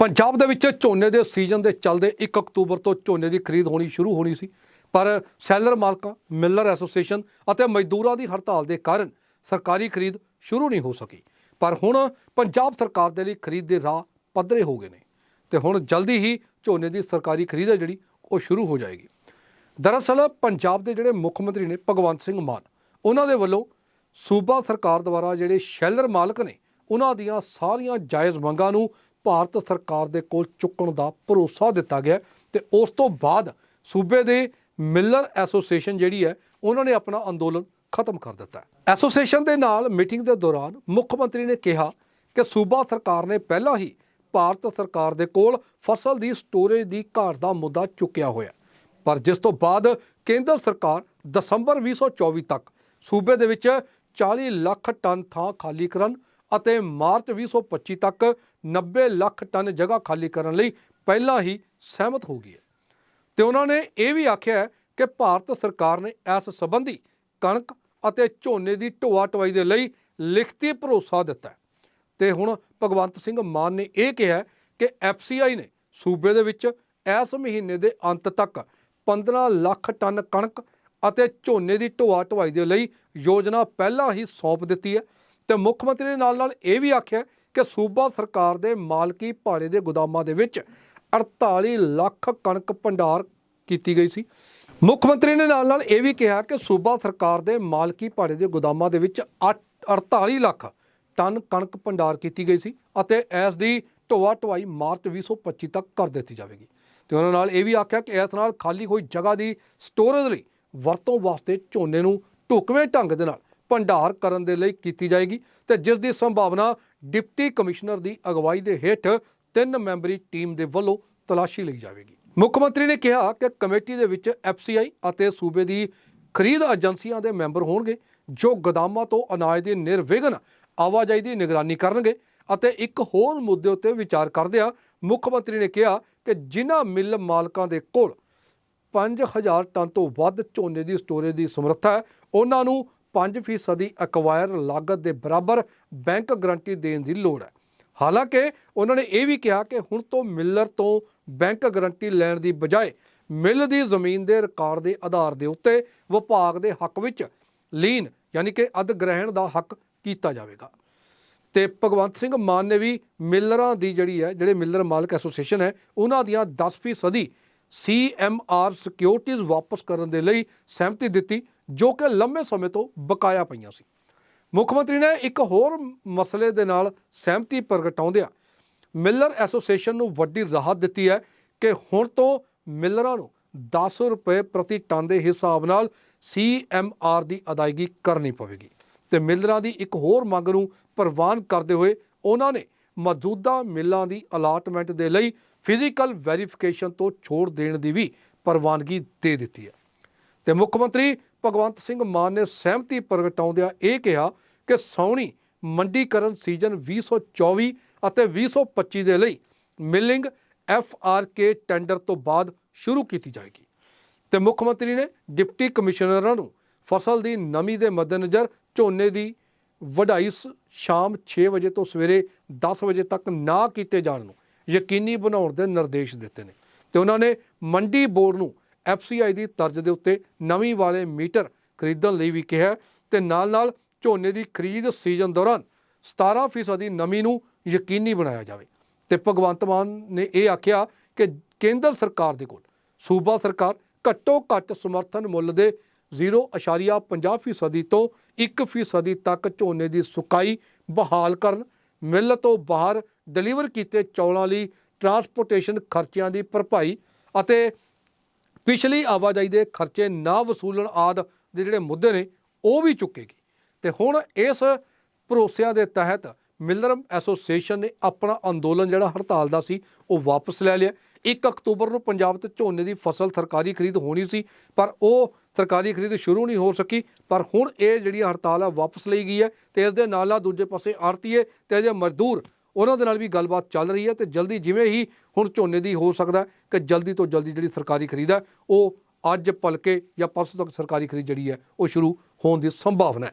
ਪੰਜਾਬ ਦੇ ਵਿੱਚ ਝੋਨੇ ਦੇ ਸੀਜ਼ਨ ਦੇ ਚੱਲਦੇ 1 ਅਕਤੂਬਰ ਤੋਂ ਝੋਨੇ ਦੀ ਖਰੀਦ ਹੋਣੀ ਸ਼ੁਰੂ ਹੋਣੀ ਸੀ, ਪਰ ਸੈਲਰ ਮਾਲਕਾਂ, ਮਿਲਰ ਐਸੋਸੀਏਸ਼ਨ ਅਤੇ ਮਜ਼ਦੂਰਾਂ ਦੀ ਹੜਤਾਲ ਦੇ ਕਾਰਨ ਸਰਕਾਰੀ ਖਰੀਦ ਸ਼ੁਰੂ ਨਹੀਂ ਹੋ ਸਕੀ। ਪਰ ਹੁਣ ਪੰਜਾਬ ਸਰਕਾਰ ਦੇ ਲਈ ਖਰੀਦ ਦੇ ਰਾਹ ਪੱਧਰੇ ਹੋ ਗਏ ਨੇ ਤੇ ਹੁਣ ਜਲਦੀ ਹੀ ਝੋਨੇ ਦੀ ਸਰਕਾਰੀ ਖਰੀਦ ਹੈ ਜਿਹੜੀ, ਉਹ ਸ਼ੁਰੂ ਹੋ ਜਾਏਗੀ। ਦਰਅਸਲ ਪੰਜਾਬ ਦੇ ਜਿਹੜੇ ਮੁੱਖ ਮੰਤਰੀ ਨੇ ਭਗਵੰਤ ਸਿੰਘ ਮਾਨ, ਉਹਨਾਂ ਦੇ ਵੱਲੋਂ ਸੂਬਾ ਸਰਕਾਰ ਦੁਆਰਾ ਜਿਹੜੇ ਸ਼ੈਲਰ ਮਾਲਕ ਨੇ, ਉਹਨਾਂ ਦੀਆਂ ਸਾਰੀਆਂ ਜਾਇਜ਼ ਮੰਗਾਂ ਨੂੰ ਭਾਰਤ ਸਰਕਾਰ ਦੇ ਕੋਲ ਚੁੱਕਣ ਦਾ ਭਰੋਸਾ ਦਿੱਤਾ ਗਿਆ ਤੇ ਉਸ ਤੋਂ ਬਾਅਦ ਸੂਬੇ ਦੇ ਮਿਲਰ ਐਸੋਸੀਏਸ਼ਨ ਜਿਹੜੀ ਹੈ, ਉਹਨਾਂ ਨੇ ਆਪਣਾ ਅੰਦੋਲਨ ਖਤਮ ਕਰ ਦਿੱਤਾ ਐਸੋਸੀਏਸ਼ਨ ਦੇ ਨਾਲ ਮੀਟਿੰਗ ਦੇ ਦੌਰਾਨ ਮੁੱਖ ਮੰਤਰੀ ਨੇ ਕਿਹਾ ਕਿ ਸੂਬਾ ਸਰਕਾਰ ਨੇ ਪਹਿਲਾਂ ਹੀ ਭਾਰਤ ਸਰਕਾਰ ਦੇ ਕੋਲ ਫਸਲ ਦੀ ਸਟੋਰੇਜ ਦੀ ਘਾਟ ਦਾ ਮੁੱਦਾ ਚੁੱਕਿਆ ਹੋਇਆ ਪਰ ਜਿਸ ਤੋਂ ਬਾਅਦ ਕੇਂਦਰ ਸਰਕਾਰ ਦਸੰਬਰ 2024 ਤੱਕ ਸੂਬੇ ਦੇ ਵਿੱਚ 40 ਲੱਖ ਟਨ ਥਾਂ ਖਾਲੀ ਕਰਨ ਅਤੇ ਮਾਰਚ 2025 ਤੱਕ 90 ਲੱਖ ਟਨ ਜਗ੍ਹਾ ਖਾਲੀ ਕਰਨ ਲਈ ਪਹਿਲਾਂ ਹੀ ਸਹਿਮਤ ਹੋ ਗਈ ਹੈ। ਤੇ ਉਹਨਾਂ ਨੇ ਇਹ ਵੀ ਆਖਿਆ ਹੈ ਕਿ ਭਾਰਤ ਸਰਕਾਰ ਨੇ ਇਸ ਸੰਬੰਧੀ ਕਣਕ ਅਤੇ ਝੋਨੇ ਦੀ ਢੋਆ ਢੁਆਈ ਦੇ ਲਈ ਲਿਖਤੀ ਭਰੋਸਾ ਦਿੱਤਾ ਹੈ। ਤੇ ਹੁਣ ਭਗਵੰਤ ਸਿੰਘ ਮਾਨ ਨੇ ਇਹ ਕਿਹਾ ਹੈ ਕਿ ਐਫਸੀਆਈ ਨੇ ਸੂਬੇ ਦੇ ਵਿੱਚ ਇਸ ਮਹੀਨੇ ਦੇ ਅੰਤ ਤੱਕ 15 ਲੱਖ ਟਨ ਕਣਕ ਅਤੇ ਝੋਨੇ ਦੀ ਢੋਆ ਢੁਆਈ ਦੇ ਲਈ ਯੋਜਨਾ ਪਹਿਲਾਂ ਹੀ ਸੌਂਪ ਦਿੱਤੀ ਹੈ ਤੇ ਮੁੱਖ ਮੰਤਰੀ ਨੇ ਨਾਲ ਨਾਲ ਇਹ ਵੀ ਆਖਿਆ ਕਿ ਸੂਬਾ ਸਰਕਾਰ ਦੇ ਮਾਲਕੀ ਭਾੜੇ ਦੇ ਗੋਦਾਮਾਂ ਦੇ ਵਿੱਚ 48 ਲੱਖ ਕਣਕ ਭੰਡਾਰ ਕੀਤੀ ਗਈ ਸੀ। ਮੁੱਖ ਮੰਤਰੀ ਨੇ ਨਾਲ ਨਾਲ ਇਹ ਵੀ ਕਿਹਾ ਕਿ ਸੂਬਾ ਸਰਕਾਰ ਦੇ ਮਾਲਕੀ ਭਾੜੇ ਦੇ ਗੋਦਾਮਾਂ ਦੇ ਵਿੱਚ ਅੱਠ- 48 ਲੱਖ ਟਨ ਕਣਕ ਭੰਡਾਰ ਕੀਤੀ ਗਈ ਸੀ ਅਤੇ ਇਸ ਦੀ ਢੋਆ ਢੁਆਈ ਮਾਰਚ 2025 ਤੱਕ ਕਰ ਦਿੱਤੀ ਜਾਵੇਗੀ। ਤੇ ਉਹਨਾਂ ਨਾਲ ਇਹ ਵੀ ਆਖਿਆ ਕਿ ਇਸ ਨਾਲ ਖਾਲੀ ਹੋਈ ਜਗ੍ਹਾ ਦੀ ਸਟੋਰੇਜ ਲਈ ਵਰਤੋਂ ਵਾਸਤੇ ਝੋਨੇ ਨੂੰ ਢੁਕਵੇਂ ਢੰਗ ਦੇ ਨਾਲ ਭੰਡਾਰ ਕਰਨ ਦੇ ਲਈ ਕੀਤੀ ਜਾਏਗੀ ਤੇ ਜਿਸ ਦੀ ਸੰਭਾਵਨਾ ਡਿਪਟੀ ਕਮਿਸ਼ਨਰ ਦੀ ਅਗਵਾਈ ਦੇ ਹੇਠ ਤਿੰਨ ਮੈਂਬਰੀ ਟੀਮ ਦੇ ਵੱਲੋਂ ਤਲਾਸ਼ੀ ਲਈ ਜਾਵੇਗੀ। ਮੁੱਖ ਮੰਤਰੀ ਨੇ ਕਿਹਾ ਕਿ ਕਮੇਟੀ ਦੇ ਵਿੱਚ ਐਫਸੀਆਈ ਅਤੇ ਸੂਬੇ ਦੀ ਖਰੀਦ ਏਜੰਸੀਆਂ ਦੇ ਮੈਂਬਰ ਹੋਣਗੇ, ਜੋ ਗੋਦਾਮਾਂ ਤੋਂ ਅਨਾਜ ਦੀ ਨਿਰਵਿਘਨ ਆਵਾਜਾਈ ਦੀ ਨਿਗਰਾਨੀ ਕਰਨਗੇ ਅਤੇ ਇੱਕ ਹੋਰ ਮੁੱਦੇ ਉੱਤੇ ਵਿਚਾਰ ਕਰਦਿਆਂ ਮੁੱਖ ਮੰਤਰੀ ਨੇ ਕਿਹਾ ਕਿ ਜਿਨ੍ਹਾਂ ਮਿੱਲ ਮਾਲਕਾਂ ਦੇ ਕੋਲ 5000 ਟਨ ਤੋਂ ਵੱਧ ਝੋਨੇ ਦੀ ਸਟੋਰੇਜ ਦੀ ਸਮਰੱਥਾ ਹੈ, ਉਹਨਾਂ ਨੂੰ 5% ਦੀ ਐਕਵਾਇਰ ਲਾਗਤ ਦੇ ਬਰਾਬਰ ਬੈਂਕ ਗਰੰਟੀ ਦੇਣ ਦੀ ਲੋੜ ਹੈ। ਹਾਲਾਂਕਿ ਉਹਨਾਂ ਨੇ ਇਹ ਵੀ ਕਿਹਾ ਕਿ ਹੁਣ ਤੋਂ ਮਿਲਰ ਤੋਂ ਬੈਂਕ ਗਰੰਟੀ ਲੈਣ ਦੀ ਬਜਾਏ ਮਿਲ ਦੀ ਜ਼ਮੀਨ ਦੇ ਰਿਕਾਰਡ ਦੇ ਆਧਾਰ ਦੇ ਉੱਤੇ ਵਿਭਾਗ ਦੇ ਹੱਕ ਵਿੱਚ ਲੀਨ ਯਾਨੀ ਕਿ ਅਧਗ੍ਰਹਿਣ ਦਾ ਹੱਕ ਕੀਤਾ ਜਾਵੇਗਾ। ਤੇ ਭਗਵੰਤ ਸਿੰਘ ਮਾਨ ਨੇ ਵੀ ਮਿਲਰਾਂ ਦੀ ਜਿਹੜੀ ਹੈ, ਜਿਹੜੇ ਮਿਲਰ ਮਾਲਕ ਐਸੋਸੀਏਸ਼ਨ ਹੈ, ਉਹਨਾਂ ਦੀਆਂ 10% ਦੀ ਸੀਐਮਆਰ ਸਿਕਿਉਰਿਟੀਜ਼ ਵਾਪਸ ਕਰਨ ਦੇ ਲਈ ਸਹਿਮਤੀ ਦਿੱਤੀ। ਜੋ ਕਿ ਲੰਮੇ ਸਮੇਂ ਤੋਂ ਬਕਾਇਆ ਪਈਆਂ ਸੀ। ਮੁੱਖ ਮੰਤਰੀ ਨੇ ਇੱਕ ਹੋਰ ਮਸਲੇ ਦੇ ਨਾਲ ਸਹਿਮਤੀ ਪ੍ਰਗਟਾਉਂਦਿਆਂ ਮਿਲਰ ਐਸੋਸੀਏਸ਼ਨ ਨੂੰ ਵੱਡੀ ਰਾਹਤ ਦਿੱਤੀ ਹੈ ਕਿ ਹੁਣ ਤੋਂ ਮਿਲਰਾਂ ਨੂੰ 10 ਰੁਪਏ ਪ੍ਰਤੀ ਟਨ ਦੇ ਹਿਸਾਬ ਨਾਲ ਸੀਐਮਆਰ ਦੀ ਅਦਾਇਗੀ ਕਰਨੀ ਪਵੇਗੀ। ਤੇ ਮਿਲਰਾਂ ਦੀ ਇੱਕ ਹੋਰ ਮੰਗ ਨੂੰ ਪ੍ਰਵਾਨ ਕਰਦੇ ਹੋਏ ਉਹਨਾਂ ਨੇ ਮੌਜੂਦਾ ਮਿੱਲਾਂ ਦੀ ਅਲਾਟਮੈਂਟ ਦੇ ਲਈ ਫਿਜ਼ੀਕਲ ਵੈਰੀਫਿਕੇਸ਼ਨ ਤੋਂ ਛੋੜ ਦੇਣ ਦੀ ਵੀ ਪ੍ਰਵਾਨਗੀ ਦੇ ਦਿੱਤੀ ਹੈ। ਤੇ ਮੁੱਖ ਮੰਤਰੀ ਭਗਵੰਤ ਸਿੰਘ ਮਾਨ ਨੇ ਸਹਿਮਤੀ ਪ੍ਰਗਟਾਉਂਦਿਆਂ ਇਹ ਕਿਹਾ ਕਿ ਸੌਣੀ ਮੰਡੀਕਰਨ ਸੀਜ਼ਨ 2024 ਅਤੇ 2025 ਦੇ ਲਈ milling F R K tender ਤੋਂ ਬਾਅਦ ਸ਼ੁਰੂ ਕੀਤੀ ਜਾਏਗੀ। ਤੇ ਮੁੱਖ ਮੰਤਰੀ ਨੇ ਡਿਪਟੀ ਕਮਿਸ਼ਨਰਾਂ ਨੂੰ ਫਸਲ ਦੀ ਨਮੀ ਦੇ ਮੱਦੇਨਜ਼ਰ ਝੋਨੇ ਦੀ ਵਢਾਈ ਸ- ਸ਼ਾਮ 6 ਵਜੇ ਤੋਂ ਸਵੇਰੇ 10 ਵਜੇ ਤੱਕ ਨਾ ਕੀਤੇ ਜਾਣ ਨੂੰ ਯਕੀਨੀ ਬਣਾਉਣ ਦੇ ਨਿਰਦੇਸ਼ ਦਿੱਤੇ ਨੇ। ਤੇ ਉਹਨਾਂ ਨੇ ਮੰਡੀ ਬੋਰਡ ਨੂੰ ਐਫਸੀਆਈ ਦੀ ਤਰਜ਼ ਦੇ ਉੱਤੇ ਨਵੀਂ ਵਾਲੇ ਮੀਟਰ ਖਰੀਦਣ ਲਈ ਵੀ ਕਿਹਾ ਤੇ ਨਾਲ-ਨਾਲ ਝੋਨੇ ਦੀ ਖਰੀਦ ਸੀਜ਼ਨ ਦੌਰਾਨ 17% ਦੀ ਨਮੀ ਨੂੰ ਯਕੀਨੀ ਬਣਾਇਆ ਜਾਵੇ। ਤੇ ਭਗਵੰਤ ਮਾਨ ਨੇ ਇਹ ਆਖਿਆ ਕਿ ਕੇਂਦਰ ਸਰਕਾਰ ਦੇ ਕੋਲ ਸੂਬਾ ਸਰਕਾਰ ਘੱਟੋ ਘੱਟ ਸਮਰਥਨ ਮੁੱਲ ਦੇ 0.50% ਤੋਂ 1% ਤੱਕ ਝੋਨੇ ਦੀ ਸੁਕਾਈ ਬਹਾਲ ਕਰਨ, ਮਿੱਲ ਤੋਂ ਬਾਹਰ ਡਿਲੀਵਰ ਕੀਤੇ ਚੌਲਾਂ ਲਈ ਟਰਾਂਸਪੋਰਟੇਸ਼ਨ ਖਰਚਿਆਂ ਦੀ ਭਰਪਾਈ ਅਤੇ ਪਿਛਲੀ ਆਵਾਜਾਈ ਦੇ ਖਰਚੇ ਨਾ ਵਸੂਲਣ ਆਦ ਦੇ ਜਿਹੜੇ ਮੁੱਦੇ ਨੇ, ਉਹ ਵੀ ਚੁੱਕੇਗੀ। ਤੇ ਹੁਣ ਇਸ ਭਰੋਸਿਆਂ ਦੇ ਤਹਿਤ ਮਿਲਰਮ ਐਸੋਸੀਏਸ਼ਨ ਨੇ ਆਪਣਾ ਅੰਦੋਲਨ ਜਿਹੜਾ ਹੜਤਾਲ ਦਾ ਸੀ, ਉਹ ਵਾਪਸ ਲੈ ਲਿਆ। 1 ਅਕਤੂਬਰ ਨੂੰ ਪੰਜਾਬ ਤੇ ਝੋਨੇ ਦੀ ਫਸਲ ਸਰਕਾਰੀ ਖਰੀਦ ਹੋਣੀ ਸੀ, ਪਰ ਉਹ ਸਰਕਾਰੀ ਖਰੀਦ ਸ਼ੁਰੂ ਨਹੀਂ ਹੋ ਸਕੀ। ਪਰ ਹੁਣ ਇਹ ਜਿਹੜੀ ਹੜਤਾਲ ਹੈ ਵਾਪਸ ਲਈ ਗਈ ਹੈ, ਤੇ ਇਸ ਦੇ ਨਾਲ ਨਾਲ ਦੂਜੇ ਪਾਸੇ ਆੜਤੀਏ ਤੇ ਜਿਹੜੇ ਮਜ਼ਦੂਰ ਉਹਨਾਂ ਦੇ ਨਾਲ ਵੀ ਗੱਲਬਾਤ ਚੱਲ ਰਹੀ ਹੈ ਤੇ ਜਲਦੀ ਜਿਵੇਂ ਹੀ ਹੁਣ ਝੋਨੇ ਦੀ ਹੋ ਸਕਦਾ ਕਿ ਜਲਦੀ ਤੋਂ ਜਲਦੀ ਜਿਹੜੀ ਸਰਕਾਰੀ ਖਰੀਦ ਹੈ, ਉਹ ਅੱਜ ਭਲਕੇ ਜਾਂ ਪਰਸੋਂ ਤੱਕ ਸਰਕਾਰੀ ਖਰੀਦ ਜਿਹੜੀ ਹੈ, ਉਹ ਸ਼ੁਰੂ ਹੋਣ ਦੀ ਸੰਭਾਵਨਾ ਹੈ।